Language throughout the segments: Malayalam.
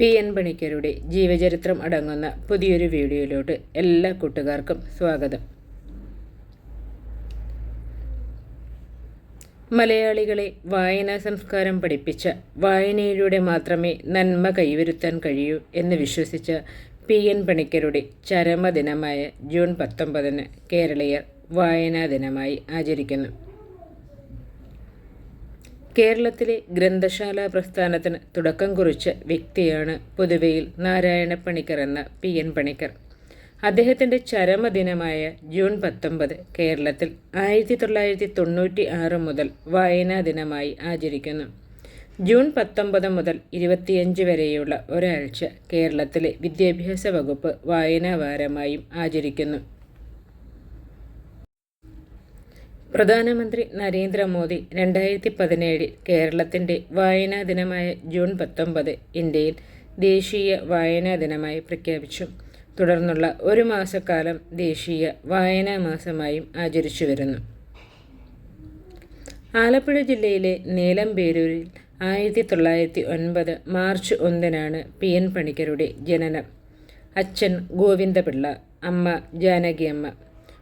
പി എൻ പണിക്കരുടെ ജീവചരിത്രം അടങ്ങുന്ന പുതിയൊരു വീഡിയോയിലോട്ട് എല്ലാ കൂട്ടുകാർക്കും സ്വാഗതം. മലയാളികളെ വായനാ സംസ്കാരം പഠിപ്പിച്ച വായനയിലൂടെ മാത്രമേ നന്മ കൈവരുത്താൻ കഴിയൂ എന്ന് വിശ്വസിച്ച പി എൻ പണിക്കരുടെ ചരമദിനമായ ജൂൺ പത്തൊമ്പതിന് കേരളീയർ വായനാ ദിനമായി ആചരിക്കുന്നു. കേരളത്തിലെ ഗ്രന്ഥശാല പ്രസ്ഥാനത്തിന് തുടക്കം കുറിച്ച വ്യക്തിയാണ് പൊതുവെയിൽ നാരായണ പണിക്കർ എന്ന പി എൻ പണിക്കർ. അദ്ദേഹത്തിന്റെ ചരമദിനമായ ജൂൺ പത്തൊമ്പത് കേരളത്തിൽ ആയിരത്തി തൊള്ളായിരത്തി തൊണ്ണൂറ്റി ആറ് മുതൽ വായനാ ദിനമായി ആചരിക്കുന്നു. ജൂൺ പത്തൊമ്പത് മുതൽ ഇരുപത്തിയഞ്ച് വരെയുള്ള ഒരാഴ്ച കേരളത്തിലെ വിദ്യാഭ്യാസ വകുപ്പ് വായനാ വാരമായും ആചരിക്കുന്നു. പ്രധാനമന്ത്രി നരേന്ദ്രമോദി രണ്ടായിരത്തി പതിനേഴിൽ കേരളത്തിന്റെ വായനാ ദിനമായ ജൂൺ പത്തൊമ്പത് ഇന്ത്യയിൽ ദേശീയ വായനാ ദിനമായി പ്രഖ്യാപിച്ചു. തുടർന്നുള്ള ഒരു മാസക്കാലം ദേശീയ വായനാ മാസമായും ആചരിച്ചു വരുന്നു. ആലപ്പുഴ ജില്ലയിലെ നീലംപേരൂരിൽ ആയിരത്തി തൊള്ളായിരത്തി ഒൻപത് മാർച്ച് ഒന്നിനാണ് പി എൻ പണിക്കരുടെ ജനനം. അച്ഛൻ ഗോവിന്ദപിള്ള അമ്മ ജാനകിയമ്മ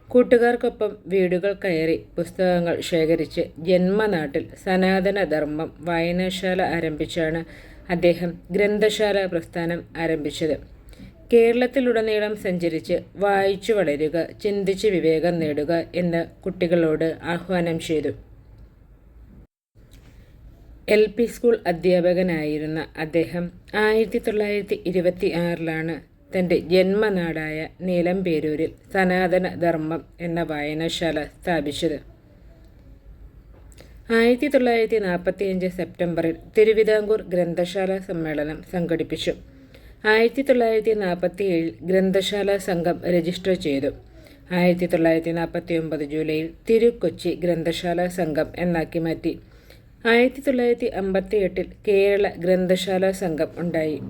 കൂട്ടുകാർക്കൊപ്പം വീടുകൾ കയറി പുസ്തകങ്ങൾ ശേഖരിച്ച് ജന്മനാട്ടിൽ സനാതനധർമ്മം വായനശാല ആരംഭിച്ചാണ് അദ്ദേഹം ഗ്രന്ഥശാല പ്രസ്ഥാനം ആരംഭിച്ചത്. കേരളത്തിലുടനീളം സഞ്ചരിച്ച് വായിച്ചു വളരുക ചിന്തിച്ച് വിവേകം നേടുക എന്ന് കുട്ടികളോട് ആഹ്വാനം ചെയ്തു. എൽ പി സ്കൂൾ അധ്യാപകനായിരുന്ന അദ്ദേഹം ആയിരത്തി തൊള്ളായിരത്തി ഇരുപത്തി ആറിലാണ് തന്റെ ജന്മനാടായ നീലംപേരൂരിൽ സനാതന ധർമ്മം എന്ന വായനശാല സ്ഥാപിച്ചത്. ആയിരത്തി തൊള്ളായിരത്തി നാൽപ്പത്തിയഞ്ച് സെപ്റ്റംബറിൽ തിരുവിതാംകൂർ ഗ്രന്ഥശാല സമ്മേളനം സംഘടിപ്പിച്ചു. ആയിരത്തി തൊള്ളായിരത്തി നാൽപ്പത്തി ഏഴിൽ ഗ്രന്ഥശാല സംഘം രജിസ്റ്റർ ചെയ്തു. ആയിരത്തി തൊള്ളായിരത്തി നാൽപ്പത്തി ഒമ്പത് ജൂലൈയിൽ തിരുക്കൊച്ചി ഗ്രന്ഥശാല സംഘം എന്നാക്കി മാറ്റി. ആയിരത്തി തൊള്ളായിരത്തി അമ്പത്തി എട്ടിൽ കേരള ഗ്രന്ഥശാല സംഘം ഉണ്ടായി.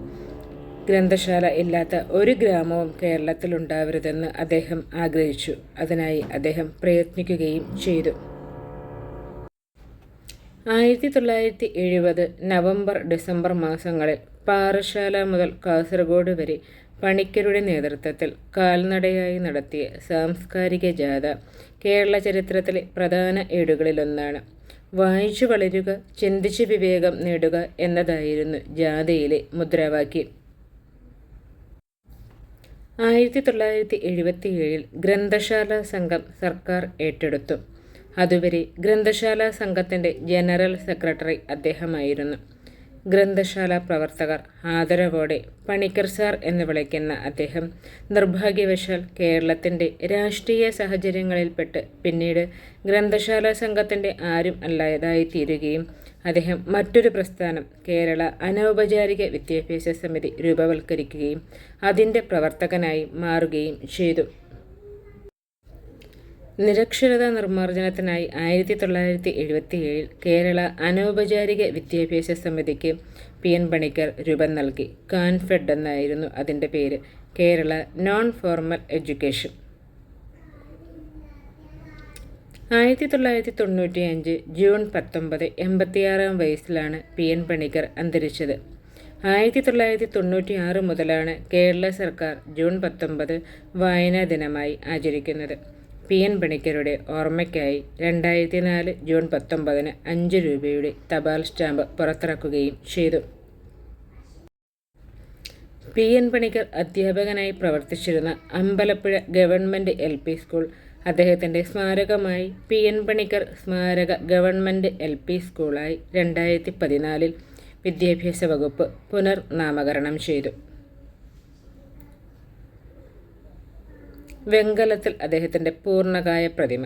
ഗ്രന്ഥശാല ഇല്ലാത്ത ഒരു ഗ്രാമവും കേരളത്തിൽ കേരളത്തിലുണ്ടാവരുതെന്ന് അദ്ദേഹം ആഗ്രഹിച്ചു. അതിനായി അദ്ദേഹം പ്രയത്നിക്കുകയും ചെയ്തു. ആയിരത്തി തൊള്ളായിരത്തി എഴുപത് നവംബർ ഡിസംബർ മാസങ്ങളിൽ പാറശാല മുതൽ കാസർഗോഡ് വരെ പണിക്കരുടെ നേതൃത്വത്തിൽ കാൽനടയായി നടത്തിയ സാംസ്കാരിക ജാഥ കേരള ചരിത്രത്തിലെ പ്രധാന ഏടുകളിലൊന്നാണ്. വായിച്ചു വളരുക ചിന്തിച്ച് വിവേകം നേടുക എന്നതായിരുന്നു ജാഥയിലെ മുദ്രാവാക്യം. ആയിരത്തി തൊള്ളായിരത്തി എഴുപത്തിയേഴിൽ ഗ്രന്ഥശാല സംഘം സർക്കാർ ഏറ്റെടുത്തു. അതുവരെ ഗ്രന്ഥശാല സംഘത്തിന്റെ ജനറൽ സെക്രട്ടറി അദ്ദേഹമായിരുന്നു. ഗ്രന്ഥശാല പ്രവർത്തകർ ആദരവോടെ പണിക്കർ സാർ എന്ന് വിളിക്കുന്ന അദ്ദേഹം നിർഭാഗ്യവശാൽ കേരളത്തിന്റെ രാഷ്ട്രീയ സാഹചര്യങ്ങളിൽപ്പെട്ട് പിന്നീട് ഗ്രന്ഥശാല സംഘത്തിന്റെ ആരും അല്ലാതായി തീരുകയും അദ്ദേഹം മറ്റൊരു പ്രസ്ഥാനം കേരള അനൗപചാരിക വിദ്യാഭ്യാസ സമിതി രൂപവൽക്കരിക്കുകയും അതിന്റെ പ്രവർത്തകനായി മാറുകയും ചെയ്തു. നിരക്ഷരത നിർമ്മാർജനത്തിനായി ആയിരത്തി തൊള്ളായിരത്തി എഴുപത്തിയേഴിൽ കേരള അനൗപചാരിക വിദ്യാഭ്യാസ സമിതിക്ക് പി. എൻ. പണിക്കർ രൂപം നൽകി. കാൻഫെഡ് എന്നായിരുന്നു അതിന്റെ പേര്. Kerala non formal education. ആയിരത്തി തൊള്ളായിരത്തി തൊണ്ണൂറ്റി അഞ്ച് ജൂൺ പത്തൊമ്പത് എൺപത്തിയാറാം വയസ്സിലാണ് പി എൻ പണിക്കർ അന്തരിച്ചത്. ആയിരത്തി തൊള്ളായിരത്തി തൊണ്ണൂറ്റി ആറ് മുതലാണ് കേരള സർക്കാർ ജൂൺ പത്തൊമ്പത് വായനാ ദിനമായി ആചരിക്കുന്നത്. പി എൻ പണിക്കരുടെ ഓർമ്മയ്ക്കായി രണ്ടായിരത്തി നാല് ജൂൺ പത്തൊമ്പതിന് അഞ്ച് രൂപയുടെ തപാൽ സ്റ്റാമ്പ് പുറത്തിറക്കുകയും ചെയ്തു. പി എൻ പണിക്കർ അധ്യാപകനായി പ്രവർത്തിച്ചിരുന്ന Ambalappuzha government L P school അദ്ദേഹത്തിന്റെ സ്മാരകമായി പി എൻ പണിക്കർ സ്മാരക ഗവൺമെന്റ് എൽ പി സ്കൂളായി രണ്ടായിരത്തി പതിനാലിൽ വിദ്യാഭ്യാസ വകുപ്പ് പുനർനാമകരണം ചെയ്തു. വെങ്കലത്തിൽ അദ്ദേഹത്തിന്റെ പൂർണകായ പ്രതിമ.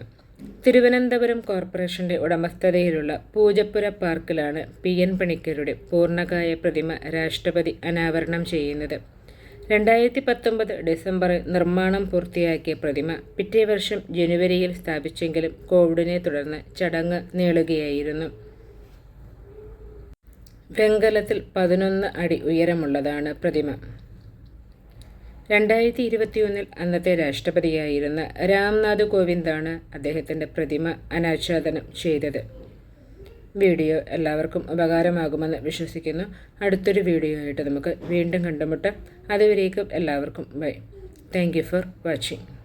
തിരുവനന്തപുരം കോർപ്പറേഷന്റെ ഉടമസ്ഥതയിലുള്ള പൂജപ്പുര പാർക്കിലാണ് പി എൻ പണിക്കരുടെ പൂർണകായ പ്രതിമ രാഷ്ട്രപതി അനാവരണം ചെയ്യുന്നത്. രണ്ടായിരത്തി പത്തൊമ്പത് ഡിസംബറിൽ നിർമ്മാണം പൂർത്തിയാക്കിയ പ്രതിമ പിറ്റേ വർഷം ജനുവരിയിൽ സ്ഥാപിച്ചെങ്കിലും കോവിഡിനെ തുടർന്ന് ചടങ്ങ് നീളുകയായിരുന്നു. വെങ്കലത്തിൽ പതിനൊന്ന് അടി ഉയരമുള്ളതാണ് പ്രതിമ. രണ്ടായിരത്തി ഇരുപത്തിയൊന്നിൽ അന്നത്തെ രാഷ്ട്രപതിയായിരുന്ന രാംനാഥ് കോവിന്ദാണ് അദ്ദേഹത്തിന്റെ പ്രതിമ അനാച്ഛാദനം ചെയ്തത്. വീഡിയോ എല്ലാവർക്കും ഉപകാരമാകുമെന്ന് വിശ്വസിക്കുന്നു. അടുത്തൊരു വീഡിയോ ആയിട്ട് നമുക്ക് വീണ്ടും കണ്ടുമുട്ടാം. അതുവരേക്കും എല്ലാവർക്കും ബൈ. Thank for watching